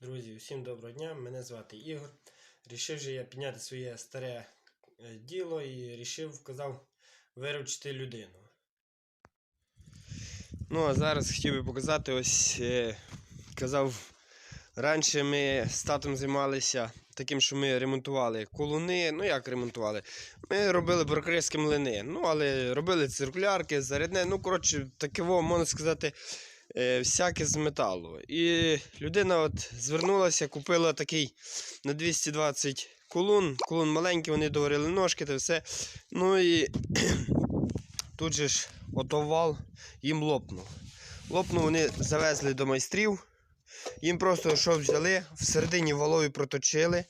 Друзі, усім доброго дня! Мене звати Ігор. Рішив же я підняти своє старе е, діло і рішив, казав, виручити людину. Ну, а зараз хотів би показати, ось е, казав, раніше ми з татом займалися таким, що ми ремонтували колуни. Ну як ремонтували? Ми робили брокерські млини. Ну, але робили циркулярки, зарядне. Ну, коротше, таке, можна сказати, всяке з металу. І людина от звернулася, купила такий на 220 колун. Колун маленький, вони доварили ножки та все. Ну і тут же ж отовал їм лопнув. Лопнув, вони завезли до майстрів. Їм просто що взяли, всередині валові проточили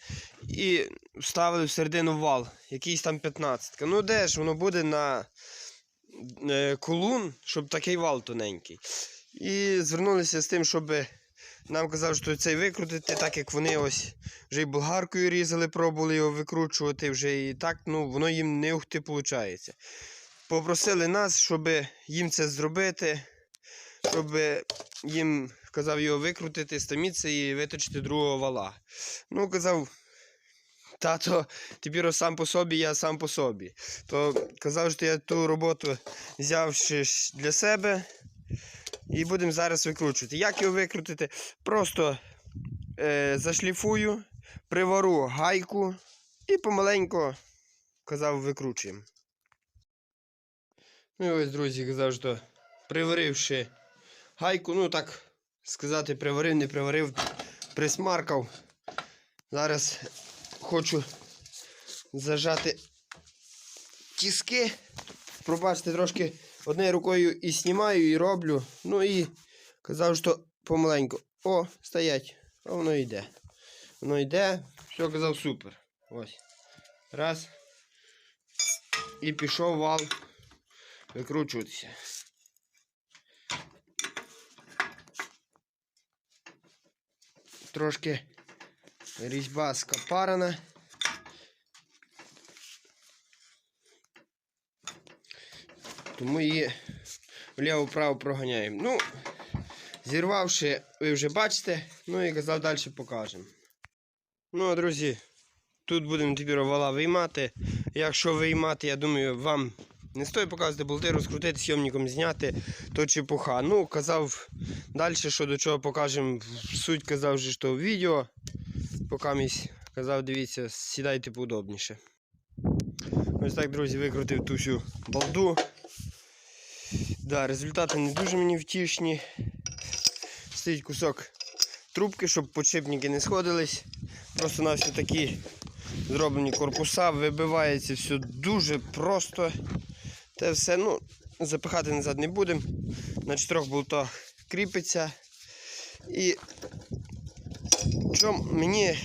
і вставили всередину вал, якийсь там 15. Ну де ж воно буде на е, колун, щоб такий вал тоненький. І звернулися з тим, щоб нам казали, що цей викрутити, так як вони ось вже і болгаркою різали, пробували його викручувати, вже і так, ну воно їм не ухти виходить. Попросили нас, щоб їм це зробити, щоб їм казав його викрутити, стаміться і виточити другого вала. Ну, казав, тато, тепер сам по собі, я сам по собі. То казав, що я ту роботу взяв для себе. І будемо зараз викручувати. Як його викрутити? Просто е, зашліфую, привару гайку і помаленько, казав, викручуємо. Ну і ось, друзі, що приваривши гайку, ну так сказати, приварив, не приварив, присмаркав. Зараз хочу зажати тіски. Пробачте, трошки однією рукою і знімаю, і роблю. Ну і казав, що помаленьку. О, стоять. А воно йде. Воно йде. Все казав супер. Ось. Раз. І пішов вал викручуватися. Трошки різьба скапарена. Тому її вліво-вправо проганяємо. Ну, зірвавши, ви вже бачите. Ну і казав, далі покажемо. Ну, друзі, тут будемо тепер вала виймати. Якщо виймати, я думаю, вам не стоїть показувати болти, розкрутити, сйомником зняти, то чепуха. Ну, казав далі, що до чого покажемо. Суть казав, же, що в відео. Поки місь казав, дивіться, сідайте поудобніше. Ось так, друзі, викрутив ту всю балду. Да, результати не дуже мені втішні. Стоїть кусок трубки, щоб подшипники не сходились. Просто на все такі зроблені корпуса, вибивається все дуже просто. Те все, ну, запихати назад не будемо. На чотирьох болтах кріпиться. І що мені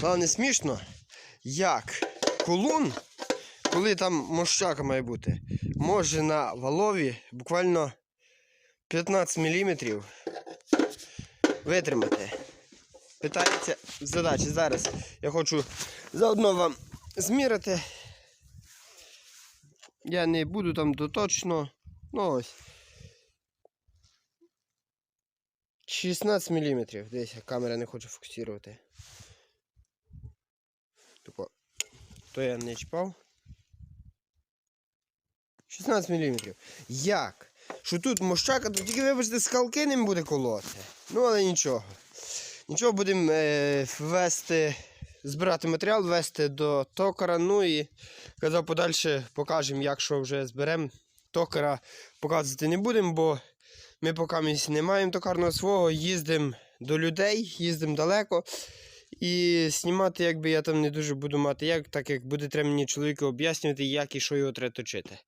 головне смішно, як колун, коли там мощака має бути, може на валові буквально 15 мм витримати. Питається задачі. Зараз я хочу заодно вам змірити. Я не буду там доточно. Ну ось. 16 мм. Десь камера не хоче фокусувати. То я не чіпав. 16 мм. Як? Що тут мощака, то тільки вибачте, скалки ним буде колоти. Ну, але нічого. Нічого будемо е, ввести, збирати матеріал, ввести до токара. Ну і казав подальше покажемо, як що вже зберемо. Токара показувати не будемо, бо ми поки не маємо токарного свого, їздимо до людей, їздимо далеко. І знімати, якби я там не дуже буду мати як, так як буде треба мені чоловіку об'яснювати, як і що його треба точити.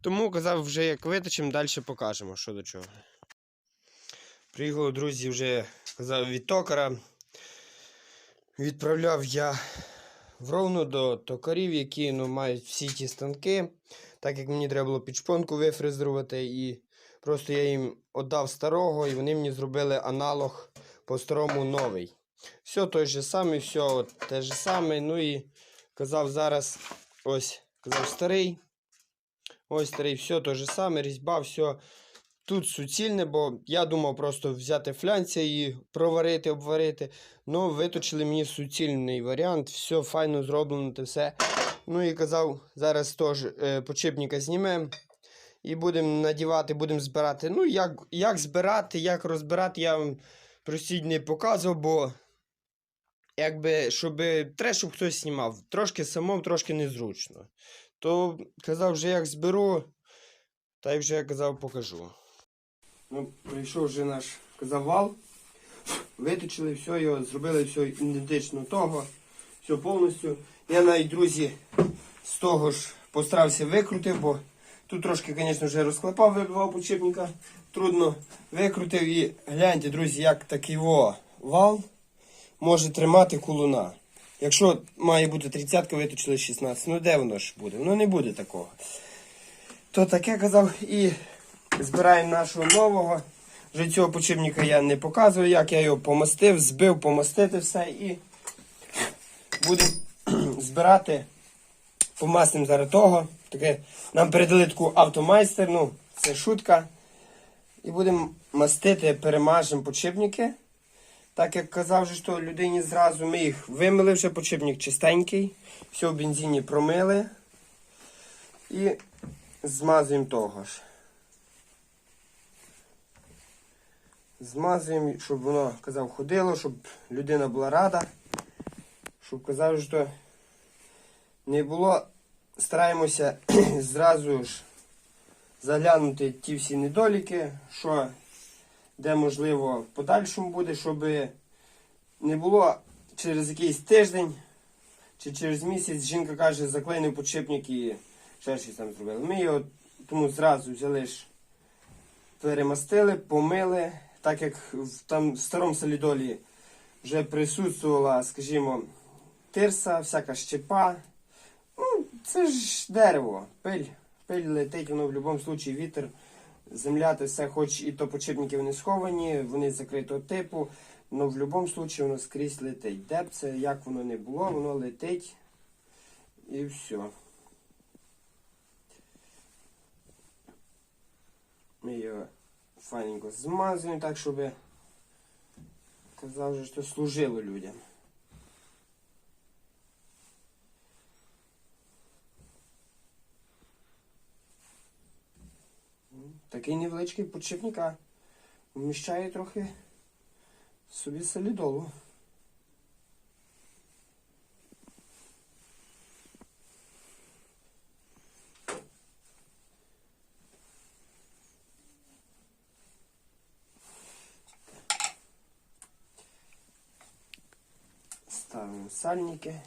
Тому казав, вже як виточимо, далі покажемо, що до чого. Приїхали, друзі, вже казав від токара. Відправляв я в Ровно до токарів, які ну, мають всі ті станки. Так як мені треба було підшпонку вифрезерувати, і просто я їм віддав старого, і вони мені зробили аналог по старому новий. Все той же самий, все те же саме. Ну і казав зараз ось казав старий. Ось старий, все те же саме, різьба, все тут суцільне, бо я думав просто взяти флянця і проварити, обварити. Ну, виточили мені суцільний варіант, все файно зроблено, те все. Ну і казав, зараз теж е, почепника знімемо. І будемо надівати, будемо збирати. Ну, як, як збирати, як розбирати, я вам простіть не показував, бо якби, щоб треба, щоб хтось знімав. Трошки самому, трошки незручно. То казав, вже як зберу, та й вже я казав, покажу. Ну, прийшов вже наш казав вал. Виточили все, його зробили все ідентично того. Все повністю. Я навіть, друзі, з того ж постарався викрутив, бо тут трошки, звісно, вже розклепав, вибивав почепника. Трудно викрутив і гляньте, друзі, як такий во вал може тримати кулуна. Якщо має бути 30 виточили 16, ну де воно ж буде? Ну не буде такого. То таке казав і збираємо нашого нового. Вже цього почивника я не показую, як я його помастив, збив, помастити все і будемо збирати. Помастимо зараз того. Таке, нам передали таку автомайстер, ну, це шутка. І будемо мастити, перемажемо почивники. Так як казав, що людині зразу ми їх вимили вже почивник чистенький, все в бензині промили і змазуємо того ж. Змазуємо, щоб воно казав ходило, щоб людина була рада. Щоб казав, що не було. Стараємося зразу ж заглянути ті всі недоліки, що де можливо в подальшому буде, щоб не було через якийсь тиждень чи через місяць жінка каже, заклеїв подшипник і ще щось там зробили. Ми його тому зразу взяли ж, перемастили, помили, так як в там в старому солідолі вже присутствувала, скажімо, тирса, всяка щепа. Ну, це ж дерево, пиль. Пиль летить, воно в будь-якому випадку вітер, земля, те все, хоч і то почепники вони сховані, вони закритого типу, але в будь-якому випадку воно скрізь летить. Де б це, як воно не було, воно летить і все. Ми його файненько змазуємо так, щоб казав, що служило людям. Такий невеличкий подшипник, а вміщає трохи собі солідолу. Ставимо сальники.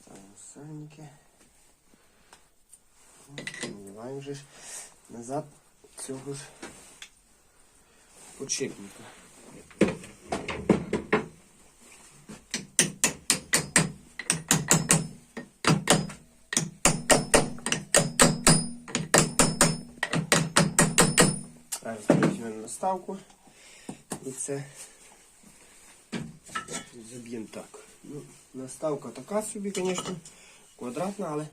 Ставимо сальники. Наливаємо вже ж назад цього ж подшипника. Зараз наставку і це заб'ємо так. Ну, наставка така собі, звісно, квадратна, але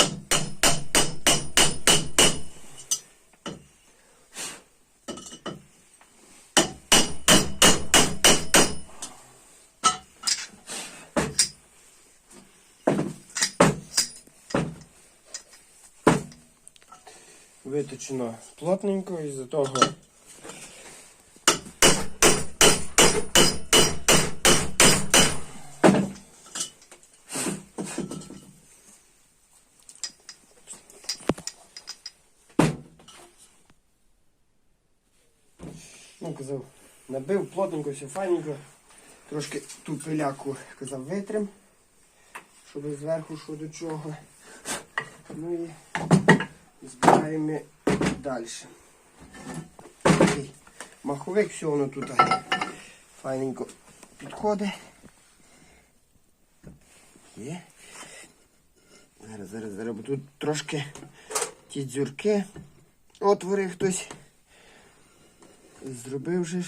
виточено плотненько із-за того. Ну, казав, набив плотненько, все файненько. Трошки ту пиляку, казав, витрим, щоб зверху що до чого. Ну і збираємо далі. Такий маховик, все воно тут файненько підходить. Є. Зараз, зараз, зараз, бо тут трошки ті дзюрки отвори хтось зробив же.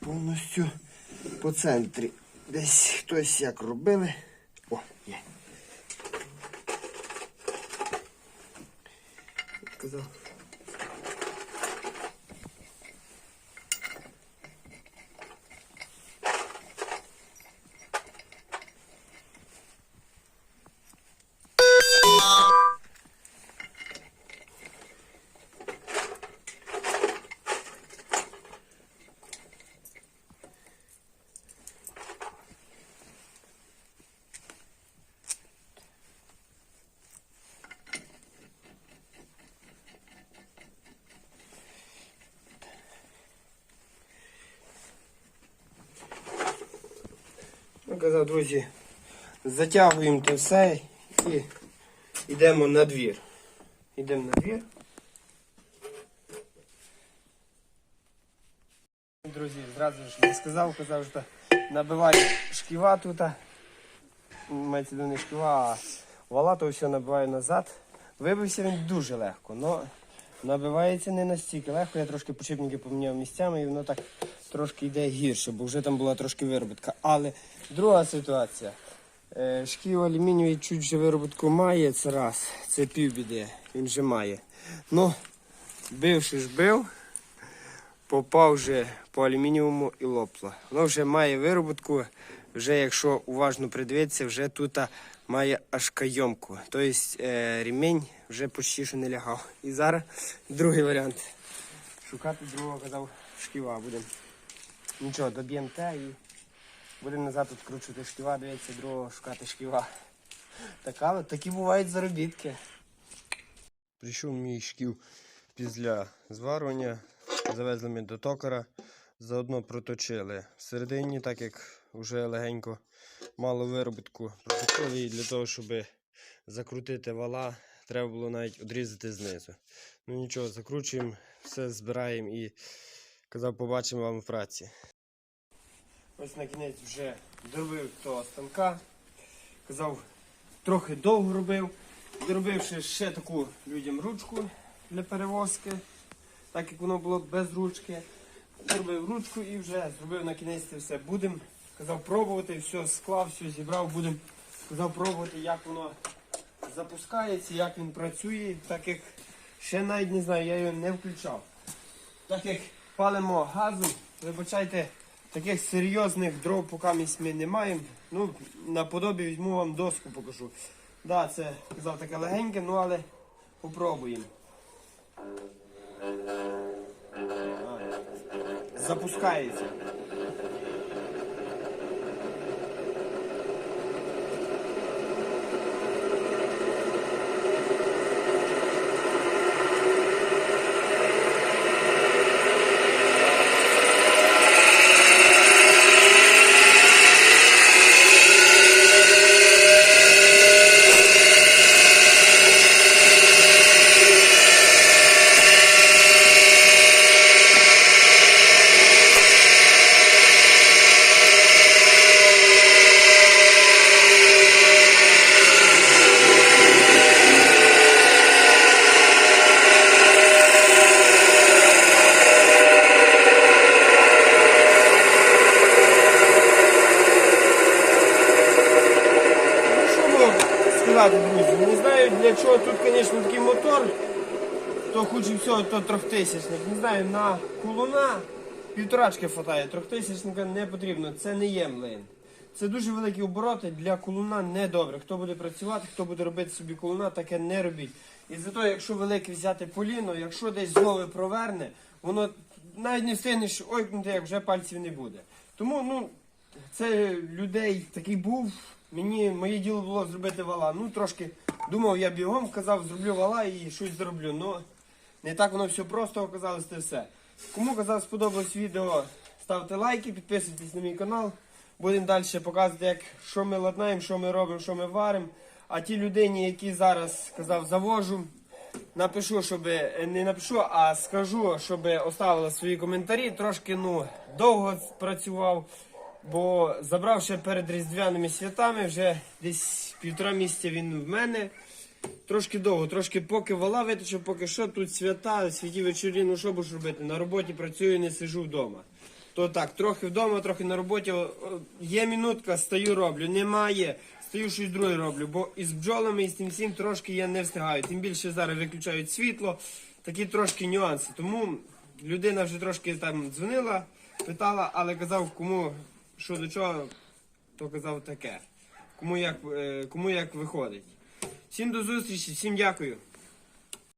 Повністю по центрі. Десь хтось як робили. сказала. Казав, друзі, затягуємо те все і йдемо на двір. Йдемо на двір. Друзі, зразу ж не сказав, казав, що набиваю шківа тут. Мається до не шківа, а вала то все набиваю назад. Вибився він дуже легко, але набивається не настільки легко. Я трошки почіпники поміняв місцями і воно так трошки йде гірше, бо вже там була трошки виробітка. Але друга ситуація. Е, Шків алюмінієвий чуть вже виробітку має, це раз, це півбіди, він вже має. Ну, бивши ж бив, попав вже по алюмінієвому і лопло. Воно вже має виробітку, вже якщо уважно придивитися, вже тут має аж кайомку. Тобто е, ремінь вже почти що не лягав. І зараз другий варіант. Шукати другого казав шківа будемо. Нічого, доб'ємо те і будемо назад відкручувати шківа, дивитися другого шукати шківа. Така, такі бувають заробітки. Прийшов мій шків після зварювання, завезли ми до токара, заодно проточили. Всередині, так як вже легенько мало виробітку, проточили і для того, щоб закрутити вала, треба було навіть відрізати знизу. Ну нічого, закручуємо, все збираємо і казав, побачимо вам в праці. Ось на кінець вже доробив того станка. Казав, трохи довго робив. Доробивши ще таку людям ручку для перевозки, так як воно було без ручки. Зробив ручку і вже зробив на кінець це все. Будемо, казав, пробувати, все склав, все зібрав, будемо казав пробувати, як воно запускається, як він працює, так як ще навіть не знаю, я його не включав. Так як палимо газу, вибачайте, таких серйозних дров поки ми не маємо. Ну, наподобі візьму вам доску покажу. Да, це казав таке легеньке, ну але попробуємо. Запускається. Ну, що можу сказати, друзі? Не знаю для чого тут, звісно, такий мотор. То хуже всього, то трьохтисячник. Не знаю, на кулуна півторачки хватає. Трьохтисячника не потрібно, це не є млин. Це дуже великі обороти для кулуна не добре. Хто буде працювати, хто буде робити собі кулуна, таке не робіть. І зато, якщо велике взяти поліно, якщо десь злови проверне, воно навіть не встигнеш ойкнути, як вже пальців не буде. Тому, ну, це людей такий був. Мені моє діло було зробити вала. Ну трошки думав, я бігом казав, зроблю вала і щось зроблю. Ну не так воно все просто оказалось це все. Кому казав, сподобалось відео, ставте лайки, підписуйтесь на мій канал. Будемо далі показувати, як, що ми ладнаємо, що ми робимо, що ми варимо. А ті людині, які зараз казав, завожу, напишу, щоб не напишу, а скажу, щоб оставили свої коментарі. Трошки ну довго працював, бо забрав ще перед різдвяними святами, вже десь Півтора місяця він в мене. Трошки довго, трошки поки вала виточив, поки що тут свята, святі вечорі, ну що будеш робити? На роботі працюю, не сижу вдома. То так, трохи вдома, трохи на роботі. Є мінутка, стою, роблю, немає. Стою щось друге роблю, бо із бджолами і з тим всім трошки я не встигаю. Тим більше зараз виключають світло, такі трошки нюанси. Тому людина вже трошки там дзвонила, питала, але казав, кому що до чого, то казав таке кому як, е, кому як виходить. Всім до зустрічі, всім дякую.